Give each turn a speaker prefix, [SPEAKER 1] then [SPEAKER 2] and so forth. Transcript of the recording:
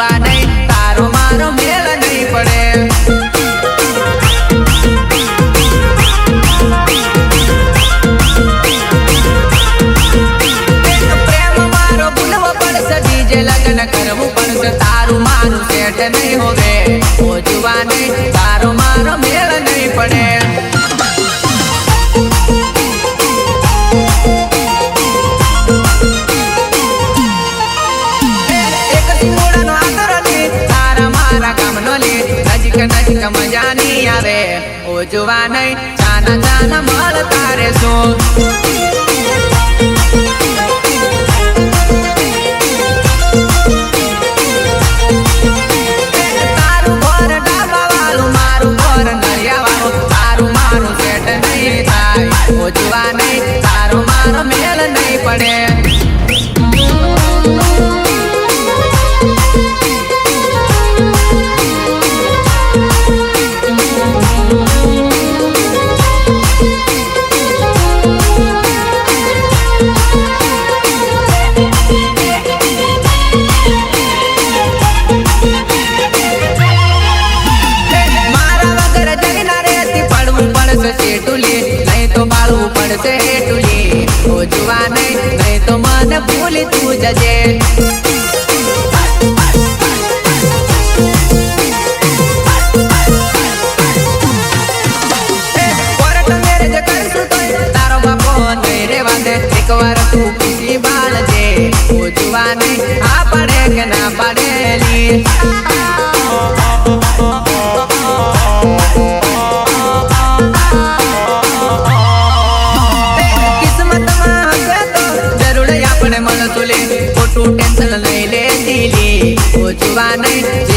[SPEAKER 1] કરવા નહીં તારો મારો મેળ નહીં પડે. પ્રેમ મારો ભૂલવો પડશે, ડીજે લગ્ન કરવું પડશે, તારું મારું સેટ નહીં હોવે. પહોંચવા નહીં મજા નહીં આવે. ઓ જોવા નહીં ચાના ચાના મળ તારે શું તારું નહીં તો બાળવું પડશે હેટુલી ઓ જુવા નહીં નહીં તો મને ભૂલી તું જજે કોર્ટ મેરેજ કરશું તોય તારો બાપો નહીં રેવા દે એકવાર તું જરૂર આપણે મળતું લે ખોટું ટેન્શન લઈ લે. દિલી ઓછવા નહીં.